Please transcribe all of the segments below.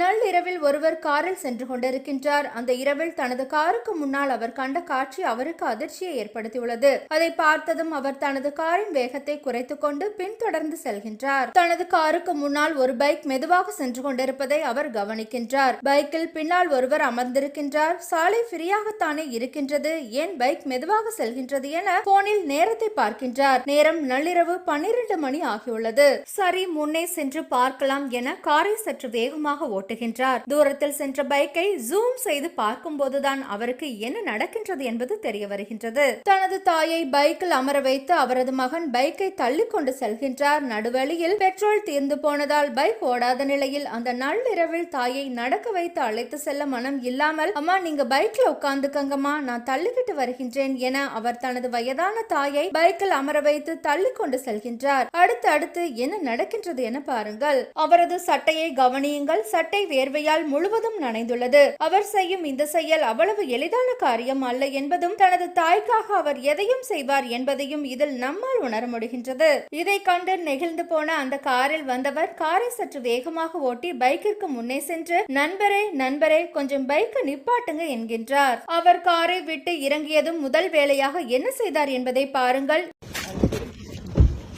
நள்ளிரவில் ஒருவர் காரில் சென்று கொண்டிருக்கின்றார். அந்த இரவில் தனது காருக்கு முன்னால் அவர் கண்ட காட்சி அவருக்கு அதிர்ச்சியை ஏற்படுத்தியுள்ளது. அதை பார்த்ததும் அவர் தனது காரின் வேகத்தை குறைத்துக் கொண்டு பின்தொடர்ந்து செல்கின்றார். தனது காருக்கு முன்னால் ஒரு பைக் மெதுவாக சென்று கொண்டிருப்பதை அவர் கவனிக்கின்றார். பைக்கில் பின்னால் ஒருவர் அமர்ந்திருக்கின்றார். சாலை ஃப்ரீயாகத்தானே இருக்கின்றது. ஏன் பைக் மெதுவாக செல்கின்றது என போனில் நேரத்தை பார்க்கின்றார். நேரம் நள்ளிரவு பன்னிரண்டு மணி ஆகியுள்ளது. சரி முன்னே சென்று பார்க்கலாம் என காரை சற்று வேகமாக ஓட்டுகின்றார். தூரத்தில் சென்ற பைக்கை ஜூம் செய்து பார்க்கும் போதுதான் அவருக்கு என்ன நடக்கின்றது என்பது தெரிய வருகின்றது. தனது தாயை பைக்கில் அமர வைத்து அவரது மகன் பைக்கை தள்ளி கொண்டு செல்கின்றார். நடுவழியில் பெட்ரோல் தீர்ந்து போனதால் பைக் ஓடாத நிலையில் அந்த நள்ளிரவில் தாயை நடக்க வைத்து அழைத்து செல்ல மனம் இல்லாமல் அம்மா நீங்க பைக்ல உட்கார்ந்துக்கங்கம்மா நான் தள்ளிக்கிட்டு வருகின்றேன் என அவர் தனது வயதான தாயை பைக்கில் அமர வைத்து தள்ளி கொண்டு செல்கின்றார். அடுத்து அடுத்து என்ன நடக்கின்றது என பாருங்கள். அவரது சட்டையை கவனியுங்கள். சட்டை வேர்வையால் முழுவதும் நனைந்துள்ளது அவர் செய்யும் இந்த செயல் அவ்வளவு எளிதான காரியம் அல்ல என்பதும் தனது தாய்க்காக அவர் எதையும் செய்வார் என்பதையும் இதில் நம்மால் உணர முடிகின்றது இதை கண்டு நெகிழ்ந்து போன அந்த காரில் வந்தவர் காரை சற்று வேகமாக ஓட்டி பைக்கிற்கு முன்னே சென்று நண்பரே நண்பரே கொஞ்சம் பைக்கை நிப்பாட்டுங்க என்கின்றார் அவர் காரை விட்டு இறங்கியதும் முதல் வேலையாக என்ன செய்தார் என்பதை பாருங்கள்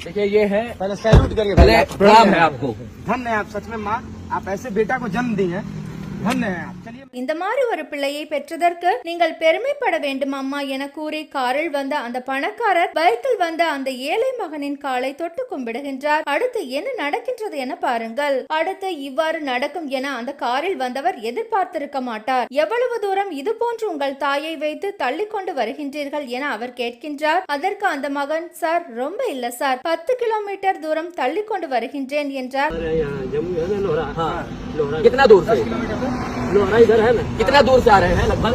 देखिए ये है पहले सैल्यूट करिए पहले भैया। प्रणाम है आपको धन्य है आप सच में माँ आप ऐसे बेटा को जन्म दी हैं இந்த மாதிரி ஒரு பிள்ளையை பெற்றதற்கு நீங்கள் பெருமைப்பட வேண்டும் அம்மா என கூறி காரில் வந்த அந்த பணக்காரர் பைக்கில் வந்த அந்த ஏழை மகனின் காலை தொட்டு கும்பிடுகின்றார். அடுத்து என்ன நடக்கின்றது என பாருங்கள். அடுத்து இவ்வாறு நடக்கும் என அந்த காரில் வந்தவர் எதிர்பார்த்திருக்க மாட்டார். எவ்வளவு தூரம் இது போன்று உங்கள் தாயை வைத்து தள்ளி கொண்டு வருகின்றீர்கள் என அவர் கேட்கின்றார். அதற்கு அந்த மகன் சார் ரொம்ப இல்ல சார். பத்து கிலோமீட்டர் தூரம் தள்ளி கொண்டு வருகின்றேன் என்றார். कितना दूर से? लोहरा इधर है ना? कितना दूर से आ रहे हैं लगभग?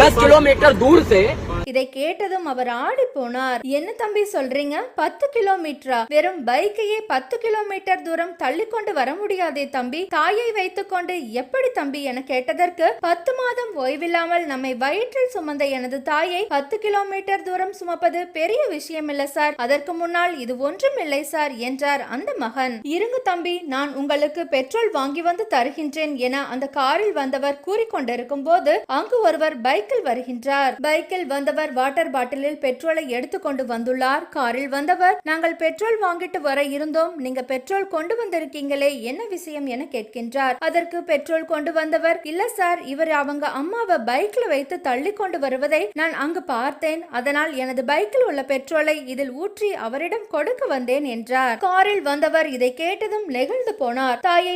दस किलोमीटर दूर से இதை கேட்டதும் அவர் ஆடி போனார். என்ன தம்பி சொல்றீங்க? பத்து கிலோமீட்டரா? வெறும் பைக்கையே பத்து கிலோமீட்டர் தூரம் தள்ளி கொண்டு வர முடியாதே தம்பி. தாயை வைத்துக்கொண்டு எப்படி தம்பி என கேட்டதற்கு பத்து மாதம் ஓய்வில்லாமல் நம்மை வயிற்றில் சுமந்த எனது தாயை பத்து கிலோமீட்டர் தூரம் சுமப்பது பெரிய விஷயம் இல்ல சார். அதற்கு முன்னால் இது ஒன்றும் இல்லை சார் என்றார் அந்த மகன். இருங்க தம்பி நான் உங்களுக்கு பெட்ரோல் வாங்கி வந்து தருகின்றேன் என அந்த காரில் வந்தவர் கூறிக்கொண்டிருக்கும் போது அங்கு ஒருவர் பைக்கில் வருகின்றார். பைக்கில் வந்தவர் வந்தவர் வாட்டர் பாட்டிலில் பெட்ரோலை எடுத்துக்கொண்டு வந்துள்ளார். காரில் வந்தவர் நாங்கள் பெட்ரோல் வாங்கிட்டு வர இருந்தோம். நீங்க பெட்ரோல் கொண்டு வந்திருக்கீங்களே என்ன விஷயம் என கேட்கின்றார். அதற்கு பெட்ரோல் கொண்டு வந்தவர் இல்ல சார் இவர் அவங்க அம்மாவை பைக்ல வைத்து தள்ளி கொண்டு வருவதை நான் அங்கு பார்த்தேன். அதனால் எனது பைக்கில் உள்ள பெட்ரோலை இதில் ஊற்றி அவரிடம் கொடுக்க வந்தேன் என்றார். காரில் வந்தவர் இதை கேட்டதும் நெகிழ்ந்து போனார். தாயை